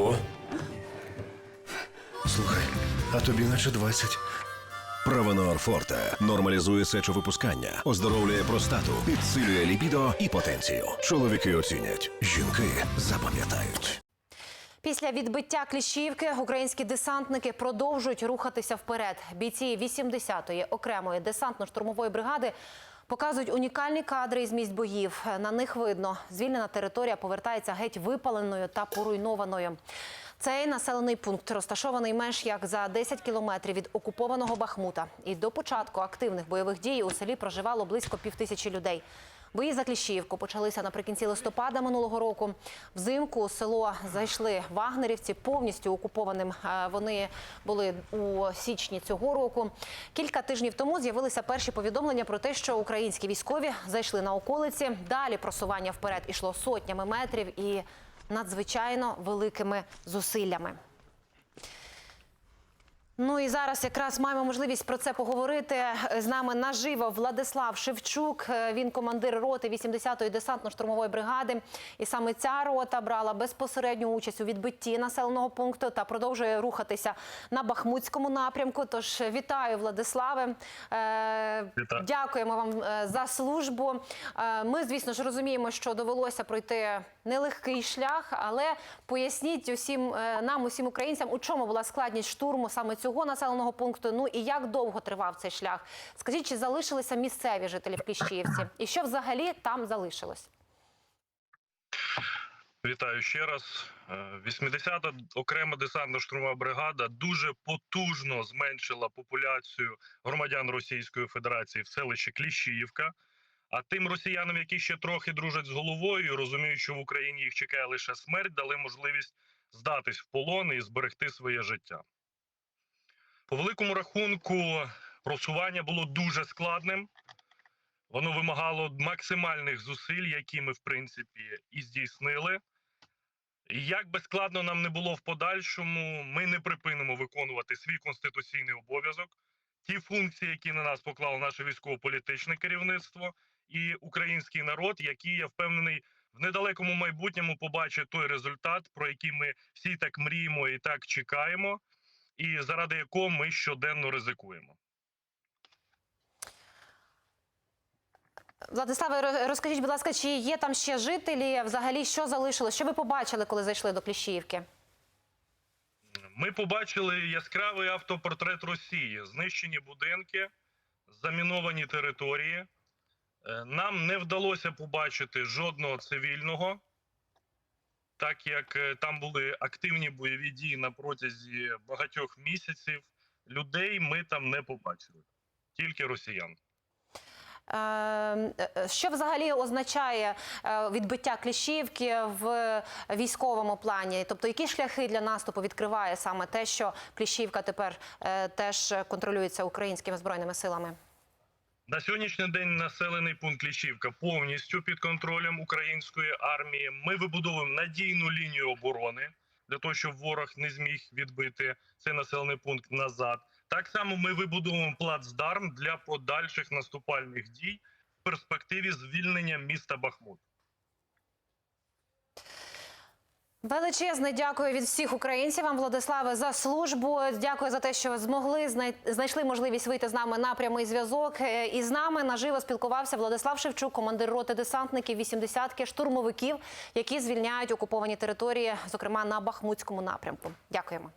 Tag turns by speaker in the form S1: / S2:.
S1: Ого. Слухай, а тобі наче 20.
S2: Правонор Форте нормалізує сечовипускання, оздоровлює простату, підсилює лібідо і потенцію. Чоловіки оцінять, жінки запам'ятають.
S3: Після відбиття Кліщівки українські десантники продовжують рухатися вперед. Бійці 80-ї окремої десантно-штурмової бригади показують унікальні кадри із місць боїв. На них видно, звільнена територія повертається геть випаленою та поруйнованою. Цей населений пункт розташований менш як за 10 кілометрів від окупованого Бахмута. І до початку активних бойових дій у селі проживало близько півтисячі людей. Бої за Кліщіївку почалися наприкінці листопада минулого року. Взимку село зайшли вагнерівці повністю окупованим. е, Вони були у січні цього року. Кілька тижнів тому з'явилися перші повідомлення про те, що українські військові зайшли на околиці. Далі просування вперед ішло сотнями метрів і надзвичайно великими зусиллями. Ну і зараз якраз маємо можливість про це поговорити. З нами наживо Владислав Шевчук. Е, Він командир роти 80-ї десантно-штурмової бригади. І саме ця рота брала безпосередню участь у відбитті населеного пункту та продовжує рухатися на Бахмутському напрямку. Тож вітаю, Владиславе. Е,
S4: Вітаю.
S3: Дякуємо вам е, за службу. Ми, звісно ж, розуміємо, що довелося пройти нелегкий шлях, але поясніть усім нам, усім українцям, у чому була складність штурму саме цього населеного пункту. Ну і як довго тривав цей шлях? Скажіть, чи залишилися місцеві жителі в Кліщіївці? І що взагалі там залишилось?
S4: Вітаю ще раз. Е, 80-та окрема десантно-штурмова бригада дуже потужно зменшила популяцію громадян Російської Федерації в селищі Кліщіївка. А тим росіянам, які ще трохи дружать з головою, розуміють, що в Україні їх чекає лише смерть, дали можливість здатись в полон і зберегти своє життя. По великому рахунку, просування було дуже складним. Воно вимагало максимальних зусиль, які ми, в принципі, і здійснили. І Як би складно нам не було в подальшому, ми не припинимо виконувати свій конституційний обов'язок, ті функції, які на нас поклало наше військово-політичне керівництво і український народ, який я впевнений в недалекому майбутньому побачить той результат, про який ми всі так мріємо і так чекаємо, і заради якого ми щоденно ризикуємо.
S3: Владиславе, розкажіть, будь ласка, чи є там ще жителі? Взагалі, що залишилось? Що ви побачили, коли зайшли до Кліщіївки?
S4: Ми побачили яскравий автопортрет Росії: знищені будинки, заміновані території. Е, Нам не вдалося побачити жодного цивільного, так як е, там були активні бойові дії на протязі багатьох місяців. Людей ми там не побачили, тільки росіян.
S3: Е, е, Що взагалі означає відбиття Кліщівки в військовому плані? Тобто, які шляхи для наступу відкриває саме те, що Кліщівка тепер теж контролюється українськими збройними силами?
S4: На сьогоднішній день населений пункт Лічівка повністю під контролем української армії. Ми вибудовуємо надійну лінію оборони для того, щоб ворог не зміг відбити цей населений пункт назад. Так само ми вибудовуємо плацдарм для подальших наступальних дій в перспективі звільнення міста Бахмут.
S3: Величезне дякую від всіх українців вам, Владиславе, за службу. Дякую за те, що змогли знай- знайшли можливість вийти з нами на прямий зв'язок. Е, І з нами наживо спілкувався Владислав Шевчук, командир роти десантників 80-ки, штурмовиків, які звільняють окуповані території, зокрема на Бахмутському напрямку. Дякуємо.